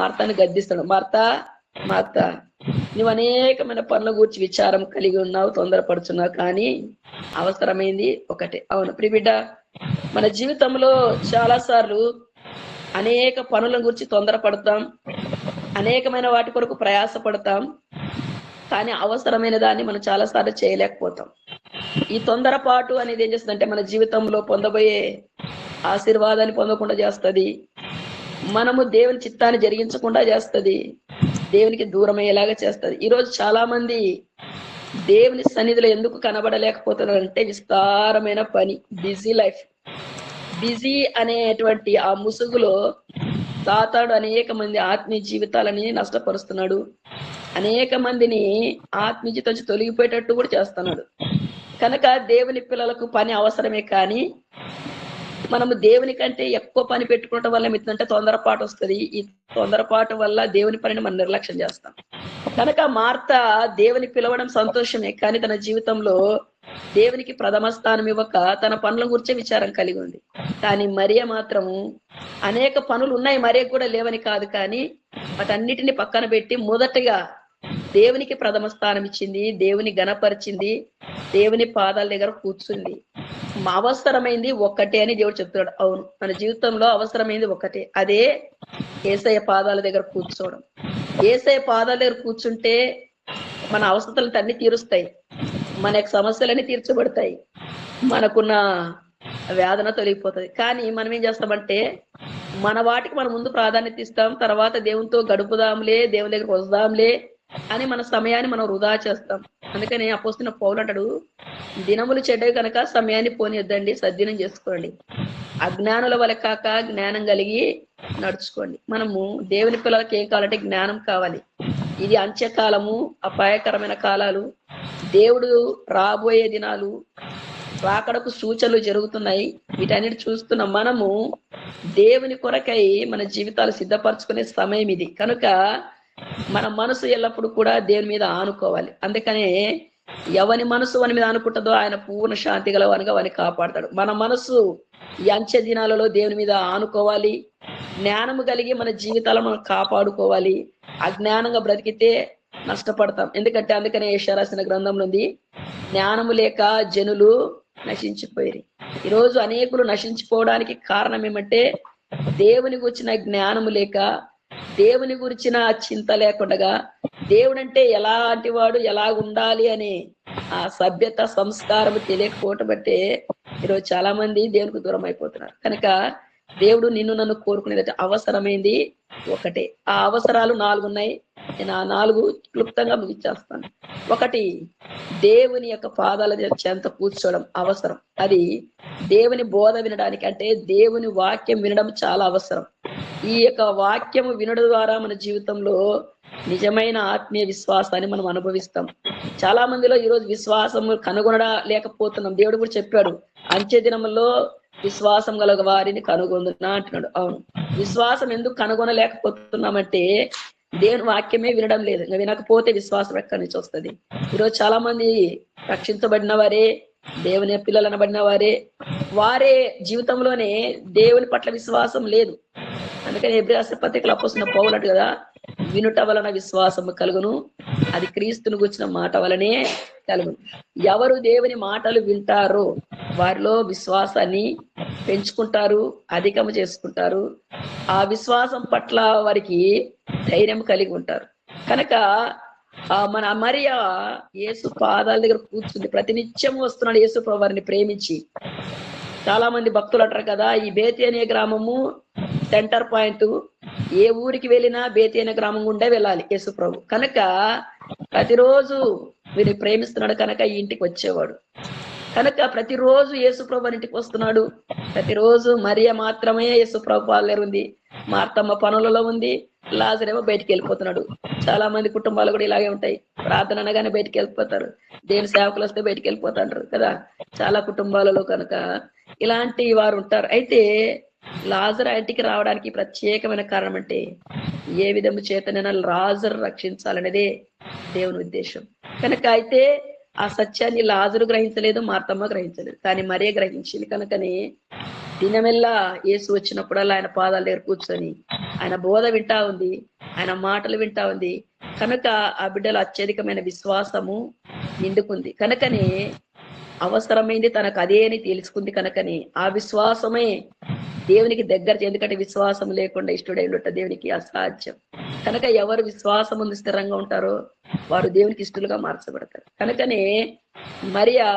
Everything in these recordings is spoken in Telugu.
మార్తాని గద్దిస్తున్నాడు. మార్త మార్త నువ్వు అనేకమైన పనుల గురించి విచారం కలిగి ఉన్నావు తొందరపడుచున్నావు కానీ అవసరమైంది ఒకటే. అవును. ప్రిబిడ్డ మన జీవితంలో చాలా సార్లు అనేక పనుల గురించి తొందరపడతాం అనేకమైన వాటి కొరకు ప్రయాసపడతాం కానీ అవసరమైన దాన్ని మనం చాలా సార్లు చేయలేకపోతాం. ఈ తొందరపాటు అనేది ఏం చేస్తుందంటే మన జీవితంలో పొందబోయే ఆశీర్వాదాన్ని పొందకుండా చేస్తుంది. మనము దేవుని చిత్తాన్ని జరిగించకుండా చేస్తుంది. దేవునికి దూరమయ్యేలాగా చేస్తుంది. ఈరోజు చాలా మంది దేవుని సన్నిధిలో ఎందుకు కనబడలేకపోతున్నారు అంటే విస్తారమైన పని బిజీ లైఫ్. బిజీ అనేటువంటి ఆ ముసుగులో తాతాడు అనేక మంది ఆత్మీయ జీవితాలని నష్టపరుస్తున్నాడు. అనేక మందిని ఆత్మీయత నుంచి తొలగిపోయేటట్టు కూడా చేస్తున్నాడు. కనుక దేవుని పిల్లలకు పని అవసరమే కానీ మనము దేవుని కంటే ఎక్కువ పని పెట్టుకోవటం వల్ల ఏంటంటే తొందరపాటు వస్తుంది. ఈ తొందరపాటు వల్ల దేవుని పనిని మనం నిర్లక్ష్యం చేస్తాం. కనుక మార్త దేవుని పిలవడం సంతోషమే కానీ తన జీవితంలో దేవునికి ప్రథమ స్థానం ఇవ్వక తన పనుల గురించే విచారం కలిగి ఉంది. కానీ మరియ మాత్రము అనేక పనులు ఉన్నాయి మరియ కూడా లేవని కాదు కానీ వాటన్నిటిని పక్కన పెట్టి మొదటగా దేవునికి ప్రథమ స్థానం ఇచ్చింది దేవుని గణపరిచింది దేవుని పాదాల దగ్గర కూర్చుంది. అవసరమైంది ఒక్కటే అని దేవుడు చెప్తున్నాడు. అవును మన జీవితంలో అవసరమైంది ఒక్కటే. అదే ఏసయ పాదాల దగ్గర కూర్చోవడం. ఏసయ పాదాల దగ్గర కూర్చుంటే మన అవసరాలు అన్ని తీరుస్తాయి. మన యొక్క సమస్యలన్నీ తీర్చబడతాయి. మనకున్న వేదన తొలగిపోతుంది. కానీ మనం ఏం చేస్తామంటే మన వాటికి మనం ముందు ప్రాధాన్యత ఇస్తాం. తర్వాత దేవునితో గడుపుదాంలే దేవుని దగ్గర వస్తాంలే. అని మన సమయాన్ని మనం వృధా చేస్తాం. అందుకని అపోస్తున్న పౌలు అంటాడు దినములు చెడ్డవి కనుక సమయాన్ని పోనియొద్దండి సద్దినం చేసుకోండి. అజ్ఞానుల వల్ల కాక జ్ఞానం కలిగి నడుచుకోండి. మనము దేవుని పిల్లలకి ఏం కావాలంటే జ్ఞానం కావాలి. ఇది అంత్యకాలము అపాయకరమైన కాలాలు. దేవుడు రాబోయే దినాలు రాకడకు సూచనలు జరుగుతున్నాయి. వీటన్నిటి చూస్తున్న మనము దేవుని కొరకై మన జీవితాలు సిద్ధపరచుకునే సమయం ఇది. కనుక మన మనసు ఎల్లప్పుడూ కూడా దేవుని మీద ఆనుకోవాలి. అందుకనే ఎవని మనసు వాని మీద అనుకుంటుందో ఆయన పూర్ణ శాంతి గలవానిగా వాని కాపాడతాడు. మన మనసు అంచె దినాలలో దేవుని మీద ఆనుకోవాలి. జ్ఞానము కలిగి మన జీవితాలను మనం కాపాడుకోవాలి. అజ్ఞానంగా బ్రతికితే నష్టపడతాం. ఎందుకంటే అందుకనే ఏషియా రాసిన గ్రంథంలో ఉంది జ్ఞానము లేక జనులు నశించిపోయి ఈరోజు అనేకులు నశించిపోవడానికి కారణం ఏమంటే దేవుని వచ్చిన జ్ఞానము లేక దేవుని గురించిన చింత లేకుండా దేవుడంటే ఎలాంటి వాడు ఎలా ఉండాలి అని ఆ సభ్యత సంస్కారం తెలియకపోవటం బట్టే ఈరోజు చాలా మంది దేవునికి దూరం అయిపోతున్నారు. కనుక దేవుడు నిన్ను నన్ను కోరుకునేది అవసరమైంది ఒకటే. ఆ అవసరాలు నాలుగు ఉన్నాయి నేను ఆ నాలుగు క్లుప్తంగా ముగించేస్తాను. ఒకటి దేవుని యొక్క పాదాల చెంత కూర్చోవడం అవసరం. అది దేవుని బోధ వినడానికి అంటే దేవుని వాక్యం వినడం చాలా అవసరం. ఈ యొక్క వాక్యము వినడం ద్వారా మన జీవితంలో నిజమైన ఆత్మీయ విశ్వాసాన్ని మనం అనుభవిస్తాం. చాలా మందిలో ఈరోజు విశ్వాసము కనుగొనడా లేకపోతున్నాం. దేవుడు కూడా చెప్పాడు అంచె దినములో విశ్వాసం గల వారిని కనుగొందునా అంటున్నాడు. అవును. విశ్వాసం ఎందుకు కనుగొనలేకపోతున్నామంటే దేవుని వాక్యమే వినడం లేదు. ఇంకా వినకపోతే విశ్వాసం ఎక్కడి నుంచి వస్తుంది? ఈరోజు చాలా మంది రక్షించబడిన వారే దేవుని పిల్లలు అనబడిన వారే వారే జీవితంలోనే దేవుని పట్ల విశ్వాసం లేదు. అందుకని ఎబ్రియాస పత్రికలు అప్పొస్తున్న పౌలట్టు కదా వినుట వలన విశ్వాసము కలుగును అది క్రీస్తును గుచ్చిన మాట వలనే కలుగును. ఎవరు దేవుని మాటలు వింటారో వారిలో విశ్వాసాన్ని పెంచుకుంటారు అధికము చేసుకుంటారు ఆ విశ్వాసం పట్ల వారికి ధైర్యం కలిగి ఉంటారు. కనుక ఆ మన మరియ యేసు పాదాల దగ్గర కూర్చుంది. ప్రతినిత్యం వస్తున్నాడు యేసు వారిని ప్రేమించి. చాలా మంది భక్తులు అంటారు కదా ఈ బేతి అనే గ్రామము సెంటర్ పాయింట్. ఏ ఊరికి వెళ్ళినా బేతి అనే గ్రామం గుండా వెళ్ళాలి యేసు ప్రభు. కనుక ప్రతిరోజు వీరిని ప్రేమిస్తున్నాడు కనుక ఈ ఇంటికి వచ్చేవాడు. కనుక ప్రతిరోజు యేసు ప్రభు ఇంటికి వస్తున్నాడు. ప్రతిరోజు మరియ మాత్రమే యేసు ప్రభు పాలేరు ఉంది. మార్తమ్మ పనులలో ఉంది. లాజరేమో బయటికి వెళ్ళిపోతున్నాడు. చాలా మంది కుటుంబాలు కూడా ఇలాగే ఉంటాయి. ప్రార్థన అనగానే బయటికి వెళ్ళిపోతారు. దేని సేవకులు వస్తే బయటికి వెళ్ళిపోతాంటారు కదా. చాలా కుటుంబాలలో కనుక ఇలాంటి వారు ఉంటారు. అయితే లాజర్ ఇంటికి రావడానికి ప్రత్యేకమైన కారణం అంటే ఏ విధము చేతనైనా లాజర్ రక్షించాలనేదే దేవుని ఉద్దేశం. కనుక అయితే ఆ సత్యాన్ని లాజరు గ్రహించలేదు మార్తమ్మ గ్రహించలేదు. కానీ మరే గ్రహించింది? కనుకనే దినమెల్లా యేసు వచ్చినప్పుడల్లా ఆయన పాదాల దగ్గర కూర్చొని ఆయన బోధ వింటా ఉంది ఆయన మాటలు వింటా ఉంది. కనుక ఆ బిడ్డలో అత్యధికమైన విశ్వాసము నిండుకుంది. కనుకనే అవసరమైంది తనకు అదే అని తెలుసుకుంది కనుకని ఆ విశ్వాసమే దేవునికి దగ్గర ఎందుకంటే విశ్వాసం లేకుండా ఇష్టడై ఉండట దేవునికి అసాధ్యం. కనుక ఎవరు విశ్వాసం ఉంది స్థిరంగా ఉంటారో వారు దేవునికి ఇష్టలుగా మార్చబడతారు. కనుకనే మరియా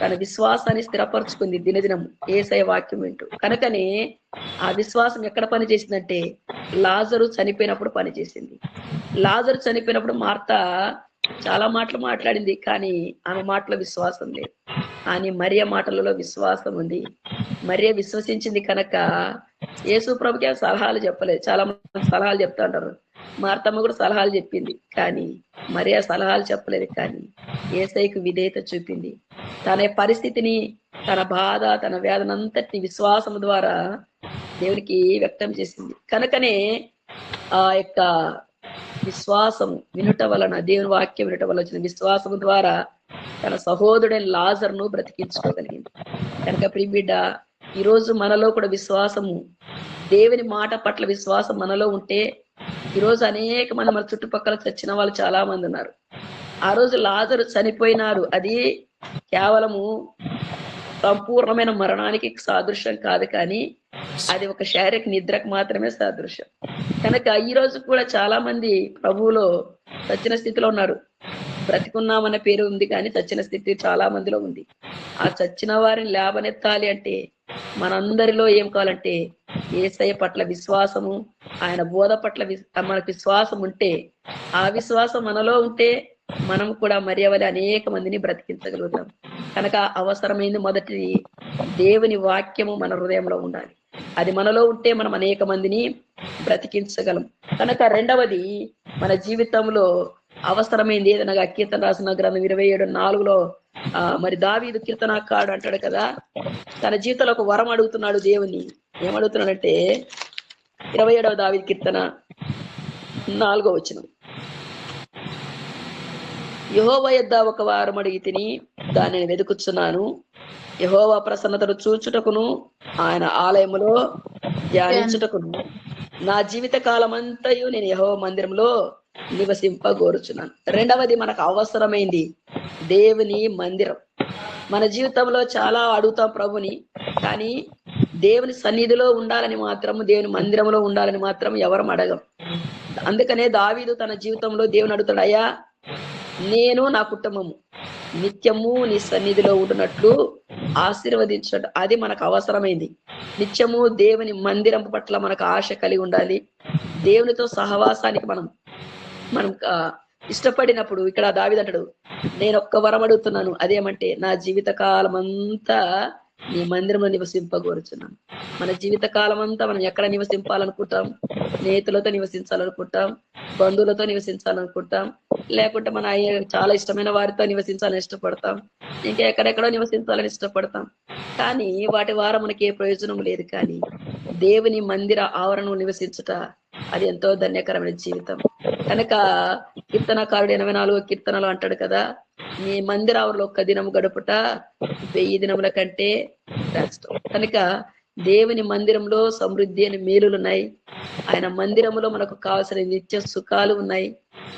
తన విశ్వాసాన్ని స్థిరపరచుకుంది దినదినం. ఏసై వాక్యం వింటూ. కనుకనే ఆ విశ్వాసం ఎక్కడ పని చేసిందంటే లాజరు చనిపోయినప్పుడు పనిచేసింది. లాజరు చనిపోయినప్పుడు మార్త చాలా మాటలు మాట్లాడింది కానీ ఆమె మాటలో విశ్వాసం లేదు. అని మరియ మాటలలో విశ్వాసం ఉంది. మరియ విశ్వసించింది కనుక యేసు ప్రభుకి సలహాలు చెప్పలేదు చాలా మంది సలహాలు చెప్తా ఉంటారు. మార్తమ్మ కూడా సలహాలు చెప్పింది. కానీ మరియా సలహాలు చెప్పలేదు. కానీ ఏసైకు విధేయత చూపింది. తన పరిస్థితిని తన బాధ తన వేదన అంతటిని విశ్వాసం ద్వారా దేవునికి వ్యక్తం చేసింది. కనుకనే ఆ యొక్క విశ్వాసం వినుట వలన దేవుని వాక్యం వినుట వలన వచ్చిన విశ్వాసం ద్వారా తన సహోదరుడైన లాజర్ను బ్రతికించుకోగలిగింది. కనుక ప్రిబిడ్డ ఈరోజు మనలో కూడా విశ్వాసము దేవుని మాట పట్ల విశ్వాసం మనలో ఉంటే ఈరోజు అనేక మంది మన చుట్టుపక్కల చచ్చిన వాళ్ళు చాలా మంది ఉన్నారు. ఆ రోజు లాజరు చనిపోయినారు. అది కేవలము సంపూర్ణమైన మరణానికి సాదృశ్యం కాదు కానీ అది ఒక శారీరక నిద్రకు మాత్రమే సాదృశ్యం. కనుక ఈ రోజు కూడా చాలా మంది ప్రభువులో చచ్చిన స్థితిలో ఉన్నారు. బ్రతికున్నామనే పేరు ఉంది కానీ చచ్చిన స్థితి చాలా మందిలో ఉంది. ఆ చచ్చిన వారిని లేవనెత్తాలి అంటే మనందరిలో ఏం కావాలంటే ఏసయ్య పట్ల విశ్వాసము ఆయన బోధ పట్ల మనకు విశ్వాసం ఉంటే ఆ విశ్వాసం మనలో ఉంటే మనం కూడా మర్యాద అనేక మందిని బ్రతికించగలుగుతాం. కనుక అవసరమైంది మొదటిది దేవుని వాక్యము మన హృదయంలో ఉండాలి. అది మనలో ఉంటే మనం అనేక మందిని బ్రతికించగలం. కనుక రెండవది మన జీవితంలో అవసరమైంది ఏదనగా కీర్తన రాసిన గ్రంథం ఇరవై ఏడు నాలుగులో ఆ మరి దావీదు కీర్తనాకాడు అంటాడు కదా తన జీవితంలో ఒక వరం అడుగుతున్నాడు దేవుని. ఏమడుగుతున్నాడంటే ఇరవై ఏడవ దావీ కీర్తన నాలుగో వచ్చినాం యహోవ యొద్ద ఒక వారం అడిగి తిని దానిని వెతుకుచున్నాను యహోవ ప్రసన్నతను చూచుటకును ఆయన ఆలయములో ధ్యానించుటకును. నా జీవిత కాలమంతయు నేను యహోవ మందిరంలో నివసింపగోరుచున్నాను. రెండవది మనకు అవసరమైంది దేవుని మందిరం. మన జీవితంలో చాలా అడుగుతాం ప్రభుని కానీ దేవుని సన్నిధిలో ఉండాలని మాత్రం దేవుని మందిరంలో ఉండాలని మాత్రం ఎవరం అడగం. అందుకనే దావీదు తన జీవితంలో దేవుని అడుగుతాడు అయ్యా నేను నా కుటుంబము. నిత్యము నీ సన్నిధిలో ఉంటున్నట్లు ఆశీర్వదించడం అది మనకు అవసరమైంది. నిత్యము దేవుని మందిరం పట్ల మనకు ఆశ కలిగి ఉండాలి. దేవునితో సహవాసానికి మనం మనం ఇష్టపడినప్పుడు ఇక్కడ దావిదంటాడు నేను ఒక్క వరం అడుగుతున్నాను అదేమంటే నా జీవిత కాలం అంతా నీ మందిరంలో నివసింపగోరుచున్నాం. మన జీవిత కాలం అంతా మనం ఎక్కడ నివసింపాలనుకుంటాం? స్నేహితులతో నివసించాలనుకుంటాం? బంధువులతో నివసించాలనుకుంటాం? లేకుంటే మన అయ్య- చాలా ఇష్టమైన వారితో నివసించాలని ఇష్టపడతాం? ఇంకా ఎక్కడెక్కడో నివసించాలని ఇష్టపడతాం? కానీ వాటి ద్వారా మనకి ఏ ప్రయోజనం లేదు కానీ దేవుని మందిర ఆవరణం నివసించుట అది ఎంతో ధన్యకరమైన జీవితం. కనుక కీర్తనకారుడు ఎనభై నాలుగో కీర్తనలు అంటాడు కదా మీ మందిరావులో ఒక్క దినం గడుపుట వెయ్యి దినముల కంటే కనుక దేవుని మందిరంలో సమృద్ధి అని మేలులు ఉన్నాయి ఆయన మందిరములో మనకు కావలసిన నిత్య సుఖాలు ఉన్నాయి.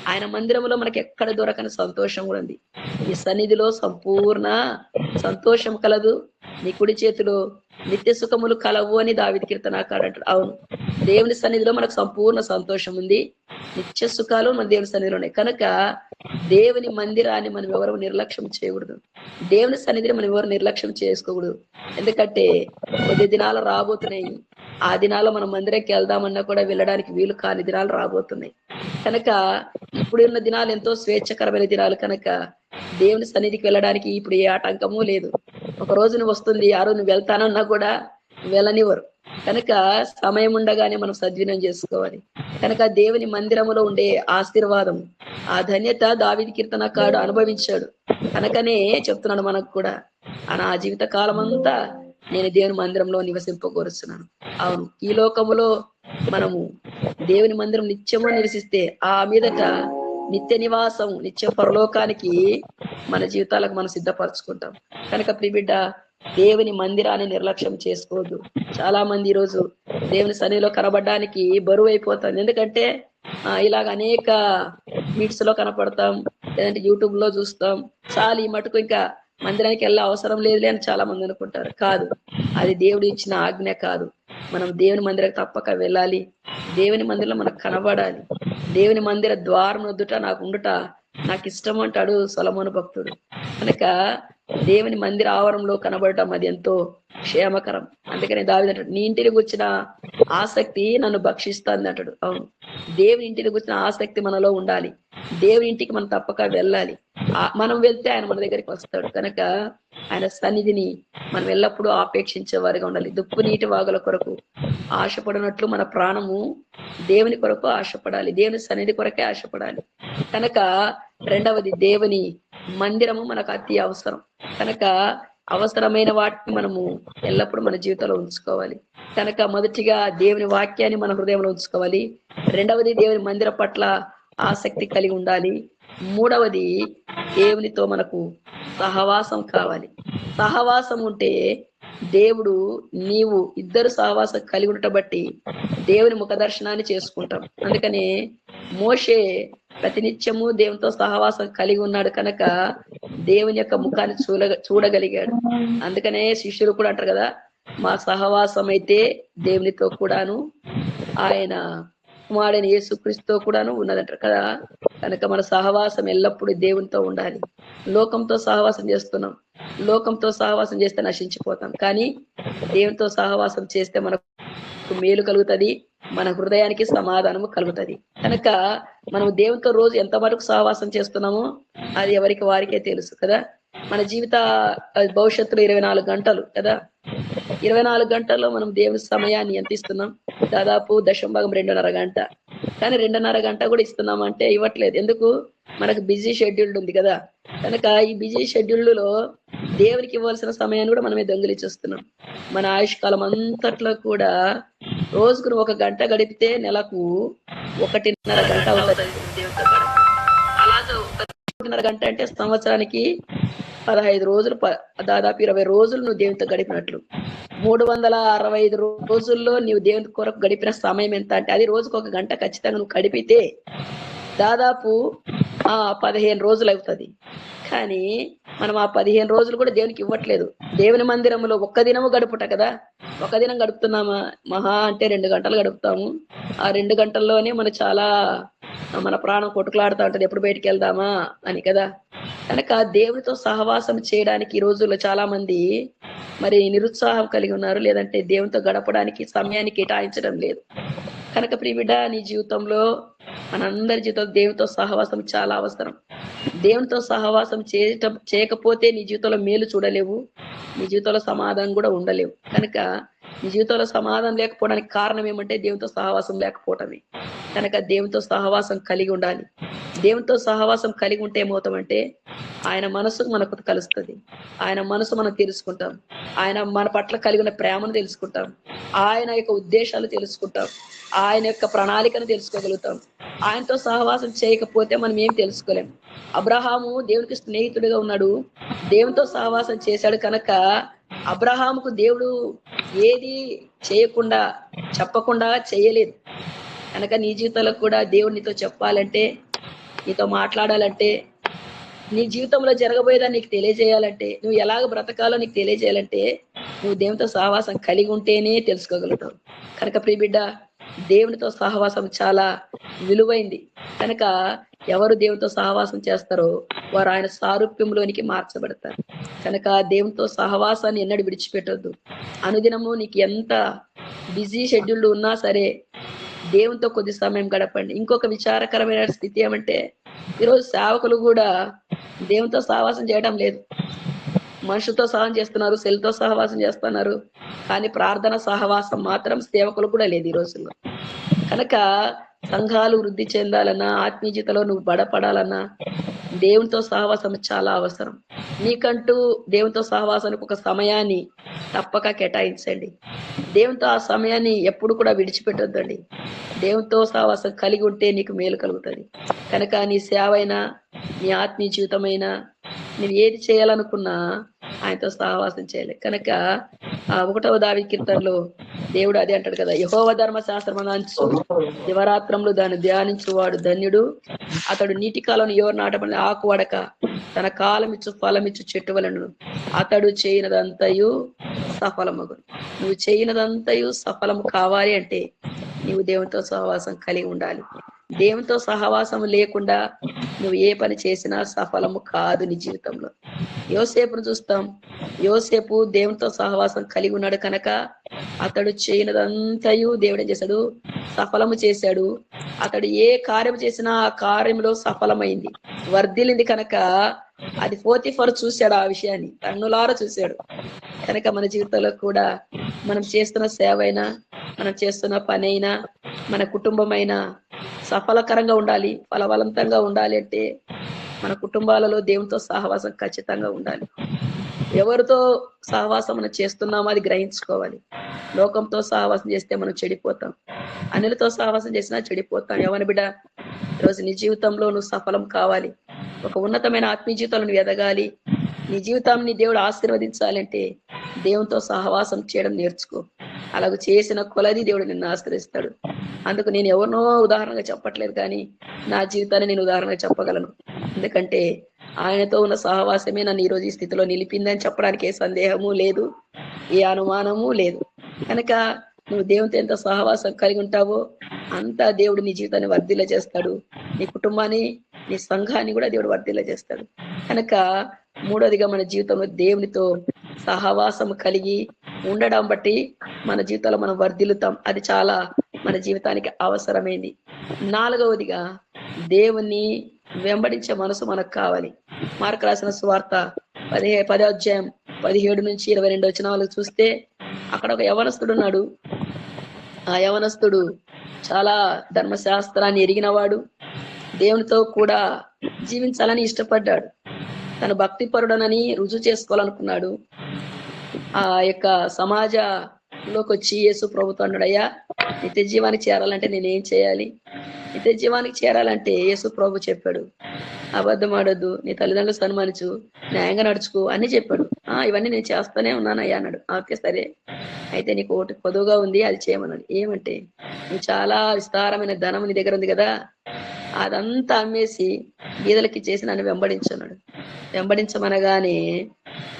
ఆయన మందిరంలో మనకి ఎక్కడ దొరకని సంతోషం కూడా ఉంది. ఈ సన్నిధిలో సంపూర్ణ సంతోషం కలదు. నీ కుడి చేతిలో నిత్య సుఖములు కలవు అని దావిది కీర్తనాకాడు అంటాడు. అవును. దేవుని సన్నిధిలో మనకు సంపూర్ణ సంతోషం ఉంది. నిత్య సుఖాలు మన దేవుని సన్నిధిలో ఉన్నాయి. కనుక దేవుని మందిరాన్ని మనం ఎవరు నిర్లక్ష్యం చేయకూడదు. దేవుని సన్నిధిని మనం ఎవరు నిర్లక్ష్యం చేసుకోకూడదు. ఎందుకంటే కొద్ది దినాలు రాబోతున్నాయి. ఆ దినాల్లో మనం మందిరంకి వెళ్దామన్నా కూడా వెళ్ళడానికి వీలు కాని దినాలు రాబోతున్నాయి. కనుక ఇప్పుడున్న దినాలు ఎంతో స్వేచ్ఛకరమైన దినాలు. కనుక దేవుని సన్నిధికి వెళ్ళడానికి ఇప్పుడు ఏ ఆటంకమూ లేదు. ఒక రోజు నువ్వు వస్తుంది ఆ రోజు నువ్వు వెళ్తానన్నా కూడా వెళ్ళనివ్వరు. కనుక సమయం ఉండగానే మనం సద్వినియోగం చేసుకోవాలి. కనుక దేవుని మందిరములో ఉండే ఆశీర్వాదం ఆ ధన్యత దావిది కీర్తనకాడు అనుభవించాడు. కనుకనే చెప్తున్నాడు మనకు కూడా ఆ నా జీవిత కాలం అంతా నేను దేవుని మందిరంలో నివసింపకూరుస్తున్నాను అవును ఈ లోకములో మనము దేవుని మందిరం నిత్యము నివసిస్తే ఆ మీదట నిత్య నివాసం నిత్య పరలోకానికి మన జీవితాలకు మనం సిద్ధపరచుకుంటాం. కనుక ప్రిబిడ్డ దేవుని మందిరాన్ని నిర్లక్ష్యం చేసుకోవద్దు. చాలా మంది ఈరోజు దేవుని సన్నిధిలో కనబడడానికి బరువు అయిపోతుంది ఎందుకంటే ఇలాగ అనేక మీట్స్లో కనపడతాం లేదంటే యూట్యూబ్లో చూస్తాం. చాలా ఈ మటుకు ఇంకా మందిరానికి వెళ్ళే అవసరం లేదులే అని చాలా మంది అనుకుంటారు. కాదు అది దేవుడు ఇచ్చిన ఆజ్ఞ కాదు. మనం దేవుని మందిరం తప్పక వెళ్ళాలి. దేవుని మందిరంలో మనకు కనబడాలి. దేవుని మందిర ద్వారం వద్దుట నాకు ఉండుట నాకు ఇష్టం అంటాడు సొలమోను భక్తుడు. కనుక దేవుని మందిర ఆవరణలో కనబడటం అది ఎంతో క్షేమకరం. అందుకని దావి అంటాడు నీ ఇంటిని కూర్చిన ఆసక్తి నన్ను భక్షిస్తుంది అంటాడు. అవును. దేవుని ఇంటిని కూర్చిన ఆసక్తి మనలో ఉండాలి. దేవుని ఇంటికి మనం తప్పక వెళ్ళాలి. మనం వెళ్తే ఆయన మన దగ్గరికి వస్తాడు. కనుక ఆయన సన్నిధిని మనం ఎల్లప్పుడూ ఆపేక్షించే వారిగా ఉండాలి. దుప్పు నీటి వాగుల కొరకు ఆశపడినట్లు మన ప్రాణము దేవుని కొరకు ఆశపడాలి. దేవుని సన్నిధి కొరకే ఆశపడాలి. కనుక రెండవది దేవుని మందిరము మనకు అతి అవసరం. కనుక అవసరమైన వాటిని మనము ఎల్లప్పుడూ మన జీవితంలో ఉంచుకోవాలి. కనుక మొదటిగా దేవుని వాక్యాన్ని మన హృదయంలో ఉంచుకోవాలి. రెండవది దేవుని మందిర పట్ల ఆసక్తి కలిగి ఉండాలి. మూడవది దేవునితో మనకు సహవాసం కావాలి. సహవాసం ఉంటే దేవుడు నీవు ఇద్దరు సహవాసం కలిగి ఉండటం బట్టి దేవుని ముఖ దర్శనాన్ని చేసుకుంటాం. అందుకనే మోషే ప్రతినిత్యము దేవునితో సహవాసం కలిగి ఉన్నాడు కనుక దేవుని యొక్క ముఖాన్ని చూడ చూడగలిగాడు. అందుకనే శిష్యులు కూడా అంటారు కదా మా సహవాసం అయితే దేవునితో కూడాను ఆయన కుమారుడైన యేసుక్రీస్తుతో కూడాను ఉన్నదంటారు కదా. కనుక మన సహవాసం ఎల్లప్పుడూ దేవునితో ఉండాలి. లోకంతో సహవాసం చేస్తున్నాం. లోకంతో సహవాసం చేస్తే నశించిపోతాం. కానీ దేవునితో సహవాసం చేస్తే మనకు మేలు కలుగుతది మన హృదయానికి సమాధానము కలుగుతది. కనుక మనం దేవునితో రోజు ఎంత వరకు సహవాసం చేస్తున్నామో అది ఎవరికి వారికే తెలుసు కదా. మన జీవిత భవిష్యత్తులో ఇరవై నాలుగు గంటలు కదా. ఇరవై నాలుగు గంటల్లో మనం దేవుని సమయాన్ని ఎంత ఇస్తున్నాం? దాదాపు దశం భాగం రెండున్నర గంట. కానీ రెండున్నర గంట కూడా ఇస్తున్నాం అంటే ఇవ్వట్లేదు. ఎందుకు? మనకు బిజీ షెడ్యూల్ ఉంది కదా. కనుక ఈ బిజీ షెడ్యూల్లో దేవునికి ఇవ్వాల్సిన సమయాన్ని కూడా మనమే దొంగిలించేస్తున్నాం మన ఆయుష్ కాలం అంతట్లో కూడా రోజుకు ఒక గంట గడిపితే నెలకు ఒకటిన్నర గంట అవుతుంది. అలాగే ఒకటిన్నర గంట అంటే సంవత్సరానికి పదహైదు రోజులు ప- దాదాపు ఇరవై రోజులు నువ్వు దేవునితో గడిపినట్లు. మూడు వందల అరవై ఐదు రోజుల్లో నీవు దేవుని కొరకు గడిపిన సమయం ఎంత అంటే అది రోజుకు ఒక గంట ఖచ్చితంగా నువ్వు గడిపితే దాదాపు ఆ పదిహేను రోజులు అవుతుంది. కానీ మనం ఆ పదిహేను రోజులు కూడా దేవునికి ఇవ్వట్లేదు. దేవుని మందిరంలో ఒక్క దినము గడుపుట కదా? ఒక దినం గడుపుతున్నామా? మహా అంటే రెండు గంటలు గడుపుతాము. ఆ రెండు గంటల్లోనే మనం చాలా మన ప్రాణం కొట్టుకులాడుతూ ఉంటుంది. ఎప్పుడు బయటికి వెళ్దామా? అని కదా? కనుక దేవునితో సహవాసం చేయడానికి ఈ రోజుల్లో చాలా మంది మరి నిరుత్సాహం కలిగి ఉన్నారు. లేదంటే దేవునితో గడపడానికి సమయాన్ని కేటాయించడం లేదు. కనుక ప్రియబిడ్డ నీ జీవితంలో మనందరి జీవితంలో దేవునితో సహవాసం చాలా అవసరం. దేవునితో సహవాసం చేయటం చేయకపోతే నీ జీవితంలో మేలు చూడలేవు. నీ జీవితంలో సమాధానం కూడా ఉండలేవు. కనుక నీ జీవితంలో సమాధానం లేకపోవడానికి కారణం ఏమంటే దేవునితో సహవాసం లేకపోవటమే. కనుక దేవునితో సహవాసం కలిగి ఉండాలి. దేవునితో సహవాసం కలిగి ఉంటే ఏమవుతామంటే ఆయన మనసు మనకు కలుస్తుంది. ఆయన మనసు మనం తెలుసుకుంటాం. ఆయన మన పట్ల కలిగి ఉన్న ప్రేమను తెలుసుకుంటాం. ఆయన యొక్క ఉద్దేశాలు తెలుసుకుంటాం. ఆయన యొక్క ప్రణాళికను తెలుసుకోగలుగుతాం. ఆయనతో సహవాసం చేయకపోతే మనం ఏం తెలుసుకోలేం. అబ్రహాము దేవునికి స్నేహితుడిగా ఉన్నాడు. దేవునితో సహవాసం చేశాడు కనుక అబ్రహాముకు దేవుడు ఏది చేయకుండా చెప్పకుండా చేయలేదు. కనుక నీ జీవితంలో కూడా దేవుడు నీతో చెప్పాలంటే నీతో మాట్లాడాలంటే నీ జీవితంలో జరగబోయేదాన్ని నీకు తెలియజేయాలంటే నువ్వు ఎలాగ బ్రతకాలో నీకు తెలియజేయాలంటే నువ్వు దేవునితో సహవాసం కలిగి ఉంటేనే తెలుసుకోగలుగుతావు. కనుక ప్రియబిడ్డ దేవునితో సహవాసం చాలా విలువైంది. కనుక ఎవరు దేవునితో సహవాసం చేస్తారో వారు ఆయన సారూప్యంలోనికి మార్చబడతారు. కనుక దేవునితో సహవాసాన్ని ఎన్నడూ విడిచిపెట్టొద్దు. అనుదినము నీకు ఎంత బిజీ షెడ్యూల్ ఉన్నా సరే దేవునితో కొద్ది సమయం గడపండి. ఇంకొక విచారకరమైన స్థితి ఏమంటే ఈరోజు సేవకులు కూడా దేవునితో సహవాసం చేయడం లేదు. మనుషులతో సహనం చేస్తున్నారు సెల్తో సహవాసం చేస్తున్నారు కానీ ప్రార్థన సహవాసం మాత్రం సేవకులు కూడా లేదు ఈ రోజుల్లో. కనుక సంఘాలు వృద్ధి చెందాలన్నా ఆత్మీయతలో నువ్వు బడపడాలన్నా దేవునితో సహవాసం చాలా అవసరం. నీకంటూ దేవునితో సహవాసానికి ఒక సమయాన్ని తప్పక కేటాయించండి. దేవునితో ఆ సమయాన్ని ఎప్పుడు కూడా విడిచిపెట్టొద్దండి. దేవునితో సహవాసం కలిగి ఉంటే నీకు మేలు కలుగుతుంది. కనుక నీ సేవ అయినా నీ ఆత్మీయ జీవితమైనా నేను ఏది చేయాలనుకున్నా ఆయనతో సహవాసం చేయాలి. కనుక ఆ ఒకటవ దావి కీర్తనలో దేవుడు అదే అంటాడు కదా యహోవ ధర్మ శాస్త్రం అంచు. శివరాత్రంలో దాన్ని ధ్యానించువాడు ధన్యుడు. అతడు నీటి కాలం ఎవరు నాటబడి ఆకు వడక తన కాలమిచ్చు ఫలమిచ్చు చెట్టు వలను అతడు చేయనదంతయు సఫలమగు నువ్వు చేయనదంతయు సఫలము కావాలి అంటే నీవు దేవునితో సహవాసం కలిగి ఉండాలి. దేవునితో సహవాసం లేకుండా నువ్వు ఏ పని చేసినా సఫలము కాదు నీ జీవితంలో. యోసేపును చూస్తాం. యోసేపు దేవునితో సహవాసం కలిగి ఉన్నాడు కనుక అతడు చేయనదంతయు దేవుడు ఏం చేశాడు? సఫలము చేశాడు. అతడు ఏ కార్యం చేసినా ఆ కార్యంలో సఫలమైంది. వర్ధిల్లింది కనుక అది ఫోతిఫర్ చూశాడు ఆ విషయాన్ని. కన్నులారా చూశాడు. కనుక మన జీవితంలో కూడా మనం చేస్తున్న సేవ అయినా మనం చేస్తున్న పని అయినా మన కుటుంబమైనా సఫలకరంగా ఉండాలి ఫలవంతంగా ఉండాలి అంటే మన కుటుంబాలలో దేవునితో సహవాసం ఖచ్చితంగా ఉండాలి. ఎవరితో సహవాసం మనం చేస్తున్నామో అది గ్రహించుకోవాలి. లోకంతో సహవాసం చేస్తే మనం చెడిపోతాం. అనిలతో సహవాసం చేసినా చెడిపోతాం. ఎవరి బిడ్డ ఈరోజు నీ జీవితంలో నువ్వు సఫలం కావాలి. ఒక ఉన్నతమైన ఆత్మీయ జీవితంలో నువ్వు ఎదగాలి. నీ జీవితాన్ని దేవుడు ఆశీర్వదించాలంటే దేవునితో సహవాసం చేయడం నేర్చుకో. అలాగ చేసిన కొలది దేవుడు నిన్ను ఆశ్రయిస్తాడు అందుకు నేను ఎవరినో ఉదాహరణగా చెప్పట్లేదు కానీ నా జీవితాన్ని నేను ఉదాహరణగా చెప్పగలను. ఎందుకంటే ఆయనతో ఉన్న సహవాసమే నన్ను ఈరోజు ఈ స్థితిలో నిలిపిందని చెప్పడానికి ఏ సందేహము లేదు ఏ అనుమానము లేదు. కనుక నువ్వు దేవునితో ఎంత సహవాసం కలిగి ఉంటావో అంతా దేవుడు నీ జీవితాన్ని వర్ధిల్ల చేస్తాడు. నీ కుటుంబాన్ని నీ సంఘాన్ని కూడా దేవుడు వర్ధిల్ల చేస్తాడు. కనుక మూడోదిగా మన జీవితంలో దేవునితో సహవాసం కలిగి ఉండడం బట్టి మన జీవితంలో మనం వర్ధిల్లుతాం. అది చాలా మన జీవితానికి అవసరమైంది. నాలుగవదిగా దేవుణ్ణి వెంబడించే మనసు మనకు కావాలి. మార్కు రాసిన స్వార్థ పదిహే పదో అధ్యాయం పదిహేడు నుంచి ఇరవై రెండు వచ్చిన వాళ్ళు చూస్తే అక్కడ ఒక యవనస్తుడు ఉన్నాడు. ఆ యవనస్తుడు చాలా ధర్మశాస్త్రాన్ని ఎరిగినవాడు. దేవునితో కూడా జీవించాలని ఇష్టపడ్డాడు. తను భక్తి పరుడనని రుజువు చేసుకోవాలనుకున్నాడు. ఆ యొక్క సమాజంలోకి వచ్చి యేసు ప్రభుత్వం అన్నాడయ్యా నిత్య జీవానికి చేరాలంటే నేనేం చేయాలి? నిత్య జీవానికి చేరాలంటే యేసు ప్రభు చెప్పాడు. అబద్ధం ఆడొద్దు నీ తల్లిదండ్రులు సన్మానించు న్యాయంగా నడుచుకో అని చెప్పాడు. ఆ ఇవన్నీ నేను చేస్తానే ఉన్నాను అయ్యా అన్నాడు. ఓకే సరే. అయితే నీకు ఒకటి పొదువుగా ఉంది అది చేయమన్నాడు. ఏమంటే నువ్వు చాలా విస్తారమైన ధనం నీ దగ్గర ఉంది కదా అదంతా అమ్మేసి గీదలకి చేసి నన్ను వెంబడించన్నాడు వెంబడించమనగానే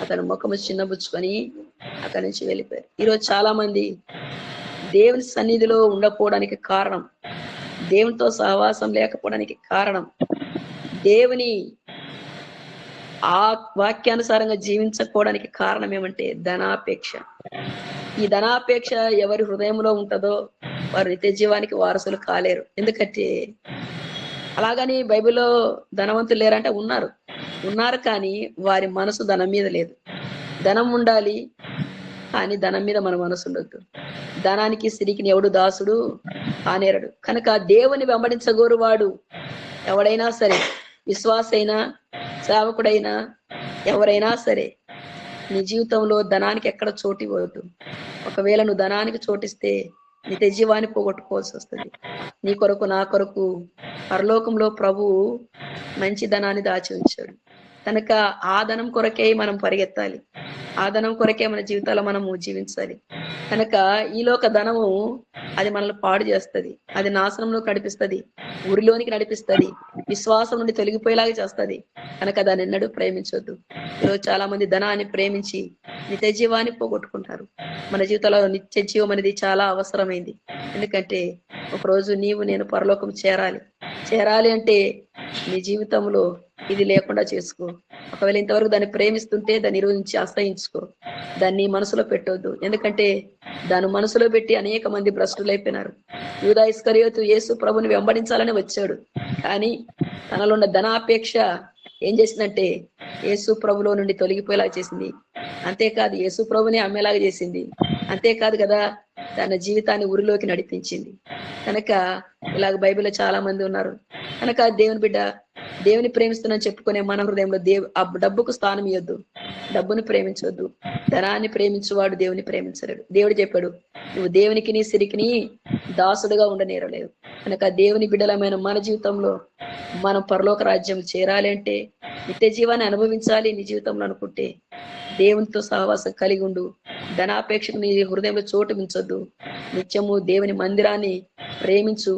అతను ముఖము చిన్నబుచ్చుకొని అక్కడి నుంచి వెళ్ళిపోయారు. ఈరోజు చాలా మంది దేవుని సన్నిధిలో ఉండకపోవడానికి కారణం దేవునితో సహవాసం లేకపోవడానికి కారణం దేవుని ఆ వాక్యానుసారంగా జీవించకపోవడానికి కారణం ఏమంటే ధనాపేక్ష. ఈ ధనాపేక్ష ఎవరి హృదయంలో ఉంటుందో వారు నిత్య జీవానికి వారసులు కాలేరు. ఎందుకంటే అలాగని బైబిల్లో ధనవంతులు లేరంటే ఉన్నారు. ఉన్నారు కానీ వారి మనసు ధనం మీద లేదు. ధనం ఉండాలి కానీ ధనం మీద మన మనసు ఉండొద్దు. ధనానికి సిరికి ఎవడు దాసుడు? ఆనేరడు. కనుక దేవుని వెంబడించగోరు వాడు ఎవడైనా సరే విశ్వాసైనా సేవకుడైనా ఎవరైనా సరే నీ జీవితంలో ధనానికి ఎక్కడ చోటు ఇవ్వద్దు. ఒకవేళ నువ్వు ధనానికి చోటిస్తే నిత్య జీవాన్ని పోగొట్టుకోవాల్సి వస్తుంది. నీ కొరకు నా కొరకు పరలోకంలో ప్రభు మంచి ధనాన్ని దాచి ఉంచాడు కనుక ఆ ధనం కొరకే మనం పరిగెత్తాలి. ఆ ధనం కొరకే మన జీవితాల్లో మనము జీవించాలి. కనుక ఈలోక ధనము అది మనల్ని పాడు చేస్తుంది. అది నాశనంలో నడిపిస్తుంది. ఊరిలోనికి నడిపిస్తుంది. విశ్వాసం నుండి తొలగిపోయేలాగా చేస్తుంది. కనుక దాన్ని ఎన్నడూ ప్రేమించొద్దు. ఈరోజు చాలా మంది ధనాన్ని ప్రేమించి నిత్య జీవాన్ని పోగొట్టుకుంటారు. మన జీవితంలో నిత్య జీవం అనేది చాలా అవసరమైంది. ఎందుకంటే ఒకరోజు నీవు నేను పరలోకం చేరాలి. చేరాలి అంటే నీ జీవితంలో ఇది లేకుండా చేసుకో. ఒకవేళ ఇంతవరకు దాన్ని ప్రేమిస్తుంటే దాన్ని నిర్వహించి నుంచి అసహించుకో. దాన్ని మనసులో పెట్టొద్దు. ఎందుకంటే దాన్ని మనసులో పెట్టి అనేక మంది భ్రష్టులు అయిపోయినారు. యూదా ఇస్కరియోతు యేసు ప్రభుని వెంబడించాలని వచ్చాడు. కానీ తనలో ఉన్న ధనాపేక్ష ఏం చేసిందంటే యేసు ప్రభులో నుండి తొలగిపోయేలా చేసింది. అంతేకాదు యేసు ప్రభుని అమ్మేలాగా చేసింది. అంతేకాదు కదా తన జీవితాన్ని ఉరిలోకి నడిపించింది. కనుక ఇలాగ బైబిల్లో చాలా మంది ఉన్నారు. కనుక దేవుని బిడ్డ దేవుని ప్రేమిస్తున్నాను చెప్పుకునే మన హృదయంలో దేవు ఆ డబ్బుకు స్థానం ఇవ్వద్దు డబ్బుని ప్రేమించవద్దు ధనాన్ని ప్రేమించువాడు దేవుని ప్రేమించలేడు. దేవుడు చెప్పాడు నువ్వు దేవునికి నీ సిరికిని దాసుడుగా ఉండనేరలేదు కనుక దేవుని బిడ్డలమైన మన జీవితంలో మనం పరలోక రాజ్యం చేరాలి అంటే నిత్య జీవాన్ని అనుభవించాలి నీ జీవితంలో అనుకుంటే దేవునితో సహవాసం కలిగి ఉండు. ధనాపేక్షకు నీ హృదయంలో చోటు మించొద్దు. నిత్యము దేవుని మందిరాన్ని ప్రేమించు.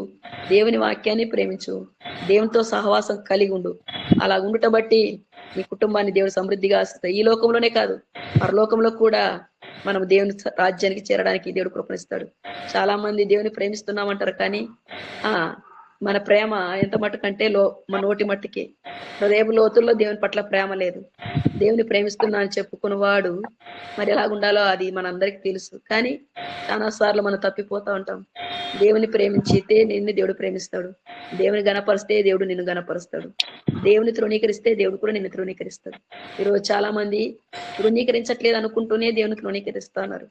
దేవుని వాక్యాన్ని ప్రేమించు. దేవునితో సహవాసం కలిగి ఉండు. అలా ఉండుట బట్టి నీ కుటుంబాన్ని దేవుడు సమృద్ధిగా ఈ లోకంలోనే కాదు పరలోకంలో కూడా మనం దేవుని రాజ్యానికి చేరడానికి దేవుడు కృపణిస్తాడు. చాలా మంది దేవుని ప్రేమిస్తున్నామంటారు కానీ ఆ మన ప్రేమ ఎంత మట్టుకంటే లో మన నోటి మట్టుకి. హృదయ లోతుల్లో దేవుని పట్ల ప్రేమ లేదు. దేవుని ప్రేమిస్తున్నా అని చెప్పుకున్నవాడు మరి ఎలా ఉండాలో అది మనందరికీ తెలుసు. కానీ చాలా సార్లు మనం తప్పిపోతా ఉంటాం. దేవుని ప్రేమించితే నిన్ను దేవుడు ప్రేమిస్తాడు. దేవుని గణపరిస్తే దేవుడు నిన్ను గణపరుస్తాడు. దేవుని తృణీకరిస్తే దేవుడు కూడా నిన్ను తృణీకరిస్తాడు. ఈరోజు చాలా మంది తృణీకరించట్లేదు అనుకుంటూనే దేవుని తృణీకరిస్తున్నారు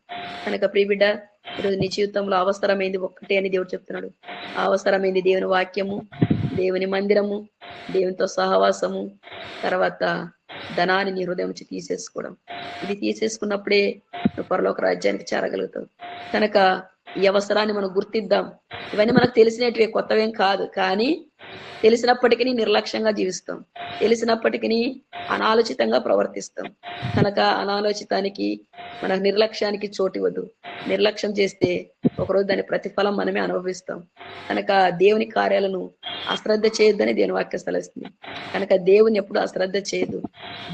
కనుక ప్రియబిడ్డ ఈరోజు నీ జీవితంలో అవసరమైంది ఒక్కటే అని దేవుడు చెప్తున్నాడు. అవసరమైంది దేవుని వాక్యము దేవుని మందిరము దేవునితో సహవాసము తర్వాత ధనాన్ని నీ హృదయం నుంచి తీసేసుకోవడం. ఇది తీసేసుకున్నప్పుడే నువ్వు పరలోక రాజ్యానికి చేరగలుగుతావు. కనుక ఈ అవసరాన్ని మనం గుర్తిద్దాం. ఇవన్నీ మనకు తెలిసినటివి కొత్తవేం కాదు. కానీ తెలిసినప్పటికీ నిర్లక్ష్యంగా జీవిస్తాం. తెలిసినప్పటికీ అనాలోచితంగా ప్రవర్తిస్తాం. కనుక అనాలోచితానికి మన నిర్లక్ష్యానికి చోటు ఇవ్వద్దు నిర్లక్ష్యం చేస్తే ఒకరోజు దాని ప్రతిఫలం మనమే అనుభవిస్తాం. కనుక దేవుని కార్యాలను అశ్రద్ధ చేయొద్దని దేవుని వాక్య సెలవుస్తుంది. కనుక దేవుని ఎప్పుడు అశ్రద్ధ చేయదు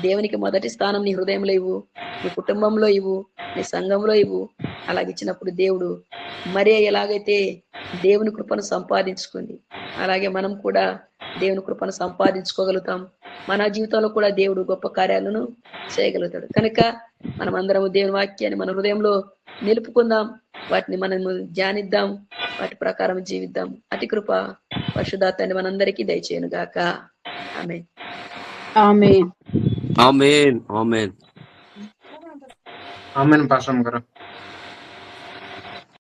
దేవునికి మొదటి స్థానం నీ హృదయంలో ఇవ్వు నీ కుటుంబంలో ఇవ్వు నీ సంఘంలో ఇవ్వు. అలాగే ఇచ్చినప్పుడు దేవుడు మరే ఎలాగైతే దేవుని కృపను సంపాదించుకుంది అలాగే మనం కూడా దేవుని కృపను సంపాదించుకోగలుగుతాం. మన జీవితంలో కూడా దేవుడు గొప్ప కార్యాలను చేయగలుగుతాడు. కనుక మనం అందరం దేవుని వాక్యాన్ని మన హృదయంలో నిలుపుకుందాం. వాటిని మనము ధ్యానిద్దాం. వాటి ప్రకారం జీవిద్దాం. అతి కృప పరిశుధాత్తాన్ని మనందరికీ దయచేయను గాక. ఆమె ఆమె ఆమెన్. ఆమెన్. ఆమెన్ పాస్టర్ గారు.